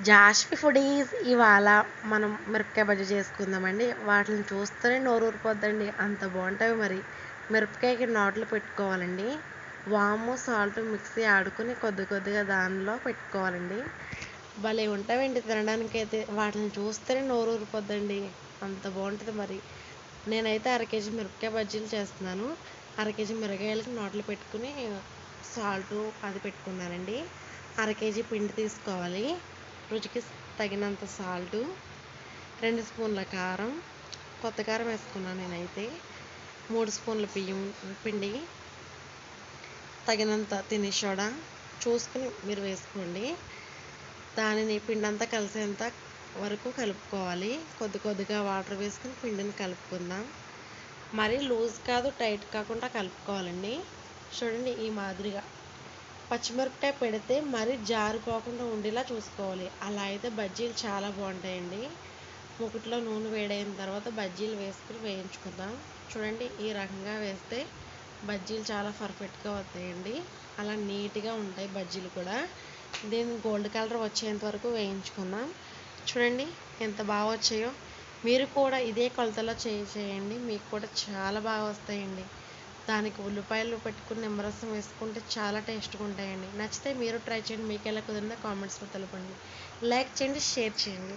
Jashmi foodies ఇవాళ మనం మిరపకాయ బజ్జీ చేసుకుందామండి. వాటిని చూస్తేనే నోరు ఊరిపోద్దండి. అంత బాగుంటాయి మరి. మిరపకాయకి నాట్లు పెట్టుకోవాలండి. వాము సాల్ట్ మిక్సీ ఆడుకుని కొద్ది కొద్దిగా దానిలో పెట్టుకోవాలండి. భలే ఉంటాయండి తినడానికి అయితే వాటిని చూస్తేనే నోరు ఊరిపోద్దండి. అంత బాగుంటుంది మరి. నేనైతే అర కేజీ మిరపకాయ బజ్జీలు చేస్తున్నాను. అర కేజీ మిరపకాయలకి నాట్లు పెట్టుకుని సాల్ట్ అది పెట్టుకున్నానండి. అర కేజీ పిండి తీసుకోవాలి. రుచికి తగినంత సాల్టు రెండు స్పూన్ల కారం కొత్త కారం వేసుకున్నాను నేనైతే. మూడు స్పూన్ల బియ్యం పిండి తగినంత తినే సోడా చూసుకుని మీరు వేసుకోండి. దానిని పిండి అంతా కలిసేంత వరకు కలుపుకోవాలి. కొద్ది కొద్దిగా వాటర్ వేసుకుని పిండిని కలుపుకుందాం. మరీ లూజ్ కాదు టైట్ కాకుండా కలుపుకోవాలండి. చూడండి ఈ మాదిరిగా. పచ్చిమిరపకాయ పెడితే మరీ జారిపోకుండా ఉండేలా చూసుకోవాలి. అలా అయితే బజ్జీలు చాలా బాగుంటాయండి. ముకుట్లో నూనె వేడైన తర్వాత బజ్జీలు వేసుకుని వేయించుకుందాం. చూడండి ఈ రకంగా వేస్తే బజ్జీలు చాలా పర్ఫెక్ట్గా వస్తాయండి అలా నీట్గా ఉంటాయి బజ్జీలు కూడా. దీన్ని గోల్డ్ కలర్ వచ్చేంత వరకు వేయించుకుందాం. చూడండి ఎంత బాగా వచ్చాయో. మీరు కూడా ఇదే కొలతలో చేయండి. మీకు కూడా చాలా బాగా వస్తాయండి. దానికి ఉల్లిపాయలు పెట్టుకుని నిమ్మరసం వేసుకుంటే చాలా టేస్ట్గా ఉంటాయండి. నచ్చితే మీరు ట్రై చేయండి. మీకు ఎలా కుదిరిందో కామెంట్స్లో తెలపండి. లైక్ చేయండి షేర్ చేయండి.